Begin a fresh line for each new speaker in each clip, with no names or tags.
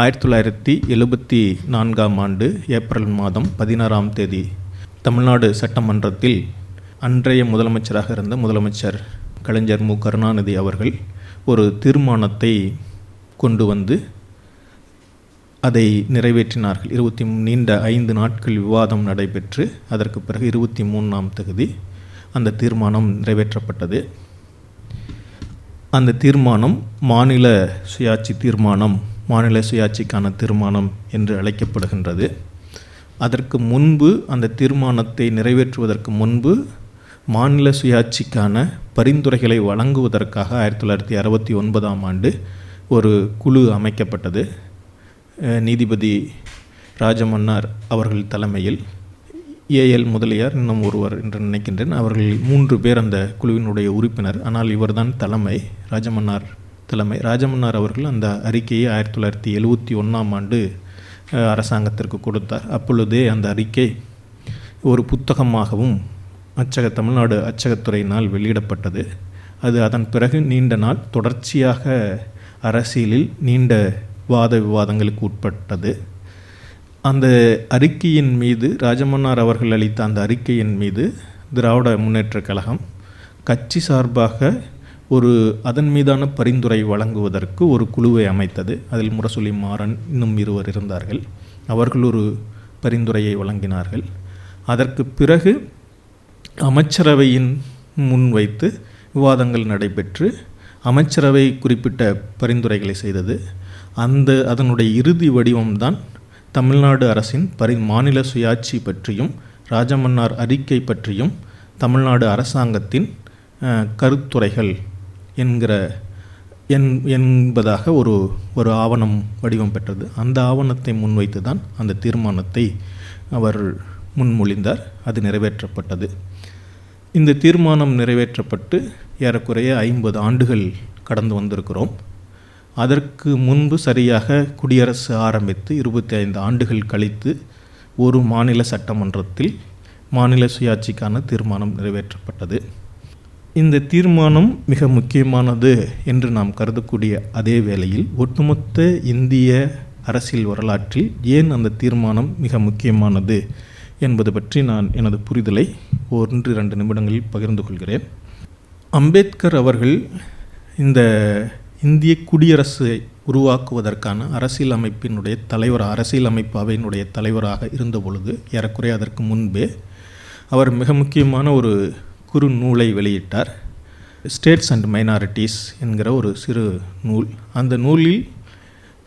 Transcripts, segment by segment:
ஆயிரத்தி தொள்ளாயிரத்தி எழுபத்தி நான்காம் ஆண்டு ஏப்ரல் மாதம் பதினாறாம் தேதி தமிழ்நாடு சட்டமன்றத்தில் அன்றைய முதலமைச்சராக இருந்த முதலமைச்சர் கலைஞர் மு. கருணாநிதி அவர்கள் ஒரு தீர்மானத்தை கொண்டு வந்து அதை நிறைவேற்றினார்கள். இருபத்தி நீண்ட ஐந்து நாட்கள் விவாதம் நடைபெற்று அதற்கு பிறகு இருபத்தி மூணாம் தகுதி அந்த தீர்மானம் நிறைவேற்றப்பட்டது. அந்த தீர்மானம் மாநில சுயாட்சி தீர்மானம் மாநில சுயாட்சிக்கான தீர்மானம் என்று அழைக்கப்படுகின்றது. அதற்கு முன்பு அந்த தீர்மானத்தை நிறைவேற்றுவதற்கு முன்பு மாநில சுயாட்சிக்கான பரிந்துரைகளை வழங்குவதற்காக ஆயிரத்தி தொள்ளாயிரத்தி அறுபத்தி ஒன்பதாம் ஆண்டு ஒரு குழு அமைக்கப்பட்டது. நீதிபதி ராஜமன்னார் அவர்கள் தலைமையில். ஏஎல் முதலியார் இன்னும் ஒருவர் என்று நினைக்கின்றேன். அவர்கள் மூன்று பேர் அந்த குழுவினுடைய உறுப்பினர். ஆனால் இவர்தான் தலைமை ராஜமன்னார் தலைமை ராஜமன்னார் அவர்கள் அந்த அறிக்கையை ஆயிரத்தி தொள்ளாயிரத்தி எழுவத்தி ஒன்றாம் ஆண்டு அரசாங்கத்திற்கு கொடுத்தார். அப்பொழுதே அந்த அறிக்கை ஒரு புத்தகமாகவும் அச்சக தமிழ்நாடு அச்சகத்துறையினால் வெளியிடப்பட்டது. அது அதன் பிறகு நீண்ட நாள் தொடர்ச்சியாக அரசியலில் நீண்ட வாத விவாதங்களுக்கு உட்பட்டது. அந்த அறிக்கையின் மீது ராஜமன்னார் அவர்கள் அளித்த அந்த அறிக்கையின் மீது திராவிட முன்னேற்றக் கழகம் கட்சி சார்பாக ஒரு அதன் மீதான பரிந்துரை வழங்குவதற்கு ஒரு குழுவை அமைத்தது. அதில் முரசொலி மாறன் இன்னும் இருவர் இருந்தார்கள். அவர்கள் ஒரு பரிந்துரையை வழங்கினார்கள். அதற்கு பிறகு அமைச்சரவையின் முன்வைத்து விவாதங்கள் நடைபெற்று அமைச்சரவை குறிப்பிட்ட பரிந்துரைகளை செய்தது. அந்த அதனுடைய இறுதி வடிவம்தான் தமிழ்நாடு அரசின் பரி மாநில சுயாட்சி பற்றியும் ராஜமன்னார் அறிக்கை பற்றியும் தமிழ்நாடு அரசாங்கத்தின் கருத்துரைகள். என்கிற என் என்பதாக ஒரு ஒரு ஆவணம் வடிவம் பெற்றது. அந்த ஆவணத்தை முன்வைத்து தான் அந்த தீர்மானத்தை அவர் முன்மொழிந்தார். அது நிறைவேற்றப்பட்டது. இந்த தீர்மானம் நிறைவேற்றப்பட்டு ஏறக்குறைய ஐம்பது ஆண்டுகள் கடந்து வந்திருக்கிறோம். அதற்கு முன்பு சரியாக குடியரசு ஆரம்பித்து இருபத்தி ஐந்து ஆண்டுகள் கழித்து ஒரு மாநில சட்டமன்றத்தில் மாநில சுயாட்சிக்கான தீர்மானம் நிறைவேற்றப்பட்டது. இந்த தீர்மானம் மிக முக்கியமானது என்று நாம் கருதக்கூடிய அதே வேளையில் ஒட்டுமொத்த இந்திய அரசியல் வரலாற்றில் ஏன் அந்த தீர்மானம் மிக முக்கியமானது என்பது பற்றி நான் எனது புரிதலை ஒன்று இரண்டு நிமிடங்களில் பகிர்ந்து கொள்கிறேன். அம்பேத்கர் அவர்கள் இந்த இந்திய குடியரசை உருவாக்குவதற்கான அரசியல் அமைப்பினுடைய தலைவர் அரசியல் அமைப்பு அவையினுடைய தலைவராக இருந்த பொழுது ஏறக்குறைய அதற்கு முன்பே அவர் மிக முக்கியமான ஒரு குறு நூலை வெளியிட்டார். ஸ்டேட்ஸ் அண்ட் மைனாரிட்டிஸ் என்கிற ஒரு சிறு நூல். அந்த நூலில்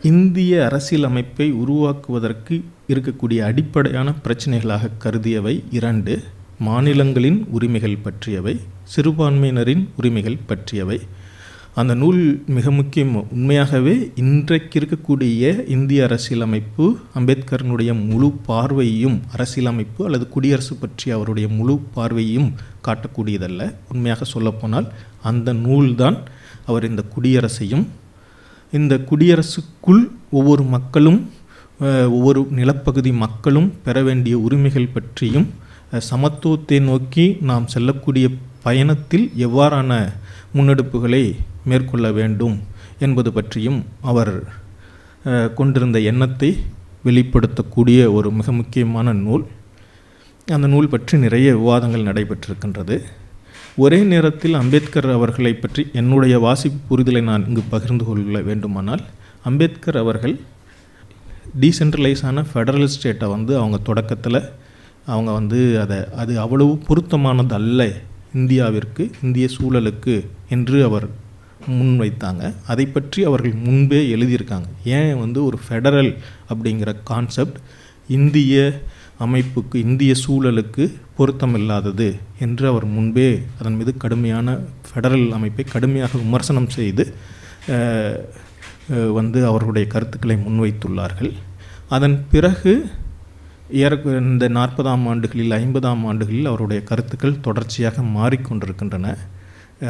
இந்திய அரசியலமைப்பை உருவாக்குவதற்கு இருக்கக்கூடிய அடிப்படையான பிரச்சனைகளாக கருதியவை இரண்டு மாநிலங்களின் உரிமைகள் பற்றியவை சிறுபான்மையினரின் உரிமைகள் பற்றியவை. அந்த நூல் மிக முக்கியம். உண்மையாகவே இன்றைக்கு இருக்கக்கூடிய இந்திய அரசியலமைப்பு அம்பேத்கரனுடைய முழு பார்வையும் அரசியலமைப்பு அல்லது குடியரசு பற்றி அவருடைய முழு பார்வையும் காட்டக்கூடியதல்ல. உண்மையாக சொல்லப்போனால் அந்த நூல்தான் அவர் இந்த குடியரசையும் இந்த குடியரசுக்குள் ஒவ்வொரு மக்களும் ஒவ்வொரு நிலப்பகுதி மக்களும் பெற வேண்டிய உரிமைகள் பற்றியும் சமத்துவத்தை நோக்கி நாம் செல்லக்கூடிய பயணத்தில் எவ்வாறான முன்னெடுப்புகளை மேற்கொள்ள வேண்டும் என்பது பற்றியும் அவர் கொண்டிருந்த எண்ணத்தை வெளிப்படுத்தக்கூடிய ஒரு மிக முக்கியமான நூல். அந்த நூல் பற்றி நிறைய விவாதங்கள் நடைபெற்றிருக்கின்றது. ஒரே நேரத்தில் அம்பேத்கர் அவர்களை பற்றி என்னுடைய வாசிப்பு புரிதலை நான் இங்கு பகிர்ந்து கொள்ள வேண்டுமானால் அம்பேத்கர் அவர்கள் டீசென்ட்ரலைஸான ஃபெடரல் ஸ்டேட்டை வந்து அவங்க தொடக்கத்தில் அவங்க வந்து அதை அது அவ்வளவு பொருத்தமானது அல்ல இந்தியாவிற்கு இந்திய சூழலுக்கு என்று அவர் முன்வைத்தாங்க. அதை பற்றி அவர்கள் முன்பே எழுதியிருக்காங்க. ஏன் வந்து ஒரு ஃபெடரல் அப்படிங்கிற கான்செப்ட் இந்திய அமைப்புக்கு இந்திய சூழலுக்கு பொருத்தமில்லாதது என்று அவர் முன்பே அதன் மீது கடுமையான ஃபெடரல் அமைப்பை கடுமையாக விமர்சனம் செய்து வந்து அவர்களுடைய கருத்துக்களை முன்வைத்துள்ளார்கள். அதன் பிறகு ஏற இந்த நாற்பதாம் ஆண்டுகளில் ஐம்பதாம் ஆண்டுகளில் அவருடைய கருத்துக்கள் தொடர்ச்சியாக மாறிக்கொண்டிருக்கின்றன.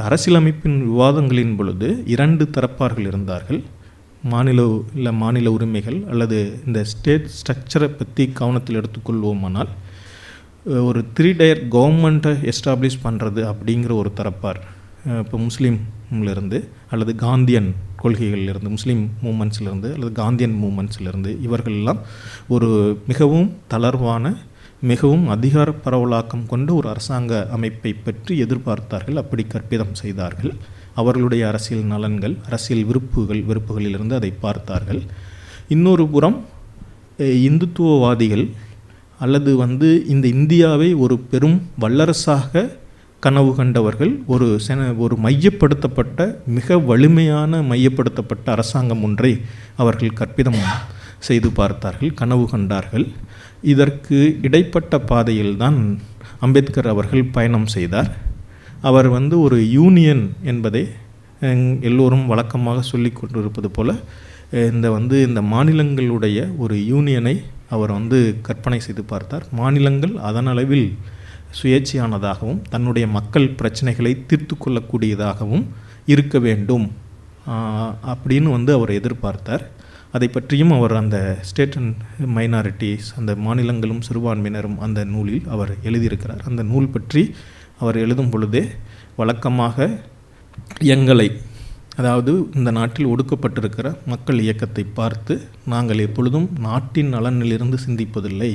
அரசியலமைப்பின் விவாதங்களின் பொழுது இரண்டு தரப்பார்கள் இருந்தார்கள். மாநில இல்லை மாநில உரிமைகள் அல்லது இந்த ஸ்டேட் ஸ்ட்ரக்சரை பற்றி கவனத்தில் எடுத்துக்கொள்வோமானால் ஒரு த்ரீ டயர் கவர்மெண்ட்டை எஸ்டாப்ளிஷ் பண்ணுறது அப்படிங்கிற ஒரு தரப்பார். இப்போ முஸ்லீம்லேருந்து அல்லது காந்தியன் கொள்கைகளிலிருந்து முஸ்லீம் மூமெண்ட்ஸ்லேருந்து அல்லது காந்தியன் மூமெண்ட்ஸ்லேருந்து இவர்கள் எல்லாம் ஒரு மிகவும் தளர்வான மிகவும் அதிகார பரவலாக்கம் கொண்ட ஒரு அரசாங்க அமைப்பை பற்றி எதிர்பார்த்தார்கள் அப்படி கற்பிதம் செய்தார்கள். அவர்களுடைய அரசியல் நலன்கள் அரசியல் விருப்புகள் வெறுப்புகளிலிருந்து அதை பார்த்தார்கள். இன்னொரு புறம் இந்துத்துவவாதிகள் அல்லது வந்து இந்த இந்தியாவை ஒரு பெரும் வல்லரசாக கனவு கண்டவர்கள் ஒரு சென ஒரு மையப்படுத்தப்பட்ட மிக வலிமையான மையப்படுத்தப்பட்ட அரசாங்கம் ஒன்றை அவர்கள் கற்பிதம் செய்து பார்த்தார்கள் கனவு கண்டார்கள். இதற்கு இடைப்பட்ட பாதையில்தான் அம்பேத்கர் அவர்கள் பயணம் செய்தார். அவர் வந்து ஒரு யூனியன் என்பதை எல்லோரும் வழக்கமாக சொல்லி கொண்டிருப்பது போல இந்த வந்து இந்த மாநிலங்களுடைய ஒரு யூனியனை அவர் வந்து கற்பனை செய்து பார்த்தார். மாநிலங்கள் அதனளவில் அளவில் சுயேட்சையானதாகவும் தன்னுடைய மக்கள் பிரச்சனைகளை தீர்த்து கொள்ளக்கூடியதாகவும் இருக்க வேண்டும். அப்படின்னு வந்து அவர் எதிர்பார்த்தார். அதை பற்றியும் அவர் அந்த ஸ்டேட் அண்ட் மைனாரிட்டிஸ் அந்த மாநிலங்களும் சிறுபான்மையினரும் அந்த நூலில் அவர் எழுதியிருக்கிறார். அந்த நூல் பற்றி அவர் எழுதும் பொழுதே வழக்கமாக எங்களை அதாவது இந்த நாட்டில் ஒடுக்கப்பட்டிருக்கிற மக்கள் இயக்கத்தை பார்த்து நாங்கள் எப்பொழுதும் நாட்டின் நலனிலிருந்து சிந்திப்பதில்லை.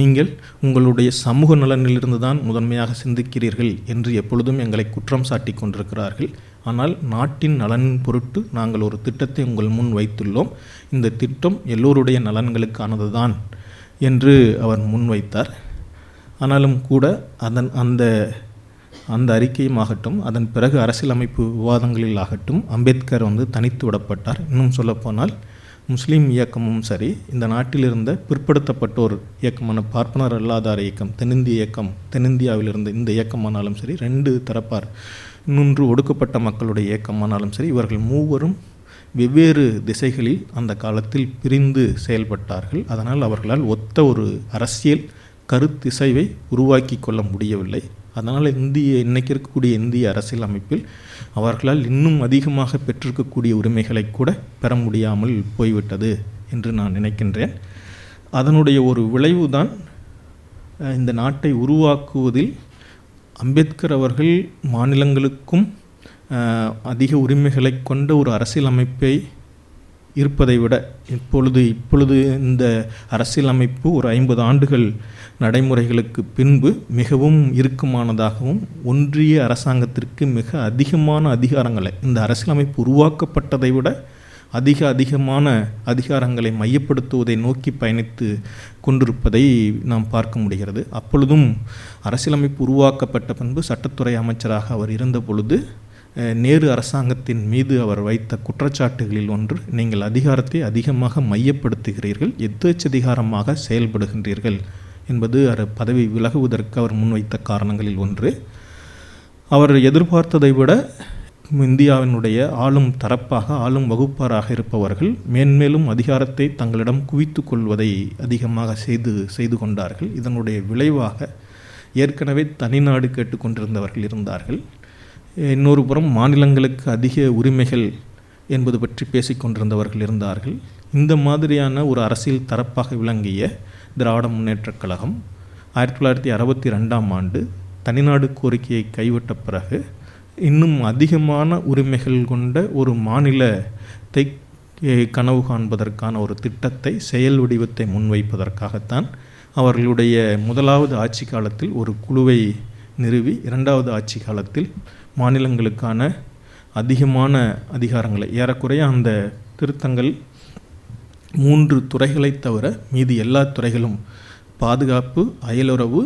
நீங்கள் உங்களுடைய சமூக நலனிலிருந்து தான் முதன்மையாக சிந்திக்கிறீர்கள் என்று எப்பொழுதும் எங்களை குற்றம் சாட்டி கொண்டிருக்கிறார்கள். ஆனால் நாட்டின் நலனின் பொருட்டு நாங்கள் ஒரு திட்டத்தை உங்கள் முன் வைத்துள்ளோம். இந்த திட்டம் எல்லோருடைய நலன்களுக்கானது தான் என்று அவர் முன்வைத்தார் ஆனாலும் கூட அதன் அந்த அந்த அறிக்கையும் ஆகட்டும் அதன் பிறகு அரசியலமைப்பு விவாதங்களில் ஆகட்டும் அம்பேத்கர் வந்து தனித்து விடப்பட்டார். இன்னும் சொல்லப்போனால் முஸ்லீம் இயக்கமும் சரி இந்த நாட்டில் இருந்த பிற்படுத்தப்பட்டோர் இயக்கமான பார்ப்பனர் அல்லாதார் இயக்கம் தென்னிந்திய இயக்கம் தென்னிந்தியாவில் இருந்த இந்த இயக்கமானாலும் சரி ரெண்டு தரப்பார் இன்னொன்று ஒடுக்கப்பட்ட மக்களுடைய இயக்கமானாலும் சரி இவர்கள் மூவரும் வெவ்வேறு திசைகளில் அந்த காலத்தில் பிரிந்து செயல்பட்டார்கள். அதனால் அவர்களால் ஒத்த ஒரு அரசியல் கருத்திசைவை உருவாக்கி கொள்ள முடியவில்லை. அதனால் இந்திய இன்னைக்கு இருக்கக்கூடிய இந்திய அரசியல் அமைப்பில் அவர்களால் இன்னும் அதிகமாக பெற்றிருக்கக்கூடிய உரிமைகளை கூட பெற முடியாமல் போய்விட்டது என்று நான் நினைக்கின்றேன். அதனுடைய ஒரு விளைவு தான் இந்த நாட்டை உருவாக்குவதில் அம்பேத்கர் அவர்கள் மாநிலங்களுக்கும் அதிக உரிமைகளை கொண்ட ஒரு அரசியலமைப்பை இருப்பதை விட இப்பொழுது இப்பொழுது இந்த அரசியலமைப்பு ஒரு ஐம்பது ஆண்டுகள் நடைமுறைகளுக்கு பின்பு மிகவும் இறுக்கமானதாகவும் ஒன்றிய அரசாங்கத்திற்கு மிக அதிகமான அதிகாரங்களை இந்த அரசியலமைப்பு உருவாக்கப்பட்டதை விட அதிக அதிகமான அதிகாரங்களை மையப்படுத்துவதை நோக்கி பயணித்து கொண்டிருப்பதை நாம் பார்க்க முடிகிறது. அப்பொழுதும் அரசியலமைப்பு உருவாக்கப்பட்ட பின்பு சட்டத்துறை அமைச்சராக அவர் இருந்த பொழுது நேரு அரசாங்கத்தின் மீது அவர் வைத்த குற்றச்சாட்டுகளில் ஒன்று நீங்கள் அதிகாரத்தை அதிகமாக மையப்படுத்துகிறீர்கள் எதேச்சதிகாரமாக செயல்படுகின்றீர்கள் என்பது அவர் பதவி விலகுவதற்கு அவர் முன்வைத்த காரணங்களில் ஒன்று. அவர் எதிர்பார்த்ததை விட இந்தியாவினுடைய ஆளும் தரப்பாக ஆளும் வகுப்பாராக இருப்பவர்கள் மேன்மேலும் அதிகாரத்தை தங்களிடம் குவித்து கொள்வதை அதிகமாக செய்து செய்து கொண்டார்கள். இதனுடைய விளைவாக ஏற்கனவே தனிநாடு கேட்டுக்கொண்டிருந்தவர்கள் இருந்தார்கள். இன்னொரு புறம் மாநிலங்களுக்கு அதிக உரிமைகள் என்பது பற்றி பேசிக்கொண்டிருந்தவர்கள் இருந்தார்கள். இந்த மாதிரியான ஒரு அரசியல் தரப்பாக விளங்கிய திராவிட முன்னேற்றக் கழகம் ஆயிரத்தி தொள்ளாயிரத்தி அறுபத்தி ரெண்டாம் ஆண்டு தனிநாடு கோரிக்கையை கைவிட்ட பிறகு இன்னும் அதிகமான உரிமைகள் கொண்ட ஒரு மாநிலத்தை கனவு காண்பதற்கான ஒரு திட்டத்தை செயல் வடிவத்தை முன்வைப்பதற்காகத்தான் அவர்களுடைய முதலாவது ஆட்சி காலத்தில் ஒரு குழுவை நிறுவி இரண்டாவது ஆட்சி காலத்தில் மாநிலங்களுக்கான அதிகமான அதிகாரங்களை ஏறக்குறைய அந்த திருத்தங்கள் மூன்று துறைகளைத் தவிர மீதி எல்லா துறைகளும் பாதுகாப்பு அயலுறவு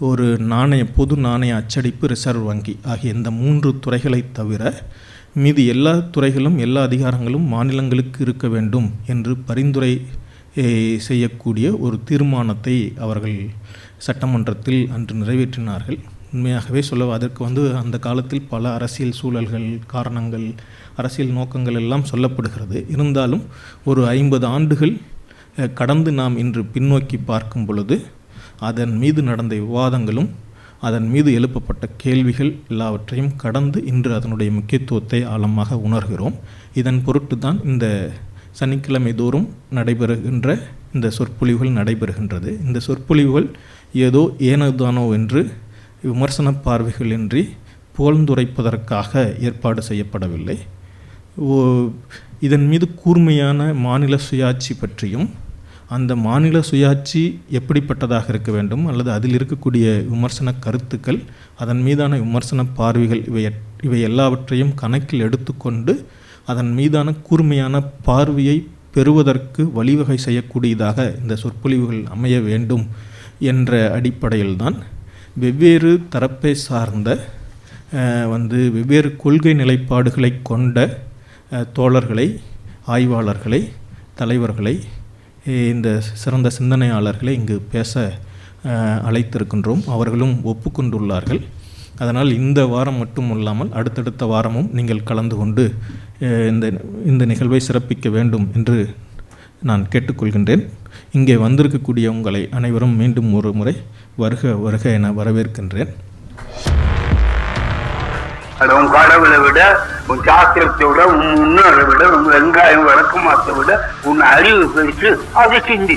ஒரு நாணய பொது நாணய அச்சடிப்பு ரிசர்வ் வங்கி ஆகிய இந்த மூன்று துறைகளைத் தவிர மீதி எல்லா துறைகளும் எல்லா அதிகாரங்களும் மாநிலங்களுக்கு இருக்க வேண்டும் என்று பரிந்துரை செய்யக்கூடிய ஒரு தீர்மானத்தை அவர்கள் சட்டமன்றத்தில் அன்று நிறைவேற்றினார்கள். உண்மையாகவே சொல்ல அதற்கு வந்து அந்த காலத்தில் பல அரசியல் சூழல்கள் காரணங்கள் அரசியல் நோக்கங்கள் எல்லாம் சொல்லப்படுகிறது. இருந்தாலும் ஒரு ஐம்பது ஆண்டுகள் கடந்து நாம் இன்று பின்னோக்கி பார்க்கும் பொழுது அதன் மீது நடந்த விவாதங்களும் அதன் மீது எழுப்பப்பட்ட கேள்விகள் எல்லாவற்றையும் கடந்து இன்று அதனுடைய முக்கியத்துவத்தை ஆழமாக உணர்கிறோம். இதன் பொருட்டு தான் இந்த சனிக்கிழமை தோறும் நடைபெறுகின்ற இந்த சொற்பொழிவுகள் நடைபெறுகின்றது. இந்த சொற்பொழிவுகள் ஏதோ ஏனதானோ என்று விமர்சன பார்வைகளின்றி புகழ்ந்துரைப்பதற்காக ஏற்பாடு செய்யப்படவில்லை. ஓ- இதன் மீது கூர்மையான மாநில சுயாட்சி பற்றியும் அந்த மாநில சுயாட்சி எப்படிப்பட்டதாக இருக்க வேண்டும் அல்லது அதில் இருக்கக்கூடிய விமர்சன கருத்துக்கள் அதன் மீதான விமர்சன பார்வைகள் இவை இவை எல்லாவற்றையும் கணக்கில் எடுத்துக்கொண்டு அதன் மீதான கூர்மையான பார்வையை பெறுவதற்கு வழிவகை செய்யக்கூடியதாக இந்த சொற்பொழிவுகள் அமைய வேண்டும் என்ற அடிப்படையில்தான் வெவ்வேறு தரப்பை சார்ந்த வந்து வெவ்வேறு கொள்கை நிலைப்பாடுகளை கொண்ட தோழர்களை ஆய்வாளர்களை தலைவர்களை இந்த சிறந்த சிந்தனையாளர்களை இங்கு பேச அழைத்திருக்கின்றோம். அவர்களும் ஒப்புக்கொண்டுள்ளார்கள். அதனால் இந்த வாரம் மட்டும் இல்லாமல் அடுத்தடுத்த வாரமும் நீங்கள் கலந்து கொண்டு இந்த இந்த நிகழ்வை சிறப்பிக்க வேண்டும் என்று நான் கேட்டுக்கொள்கின்றேன். இங்கே வந்திருக்கக்கூடிய உங்களை அனைவரும் மீண்டும் ஒரு முறை வருக வருக என வரவேற்கின்றேன்.
உன் கடவுளை விட உன் சாஸ்திரத்தை விட உன் முன்னோரை விட உன் வெங்காயம் விளக்கமாத்தை விட உன் அறிவு பெருசு அதை சிந்தி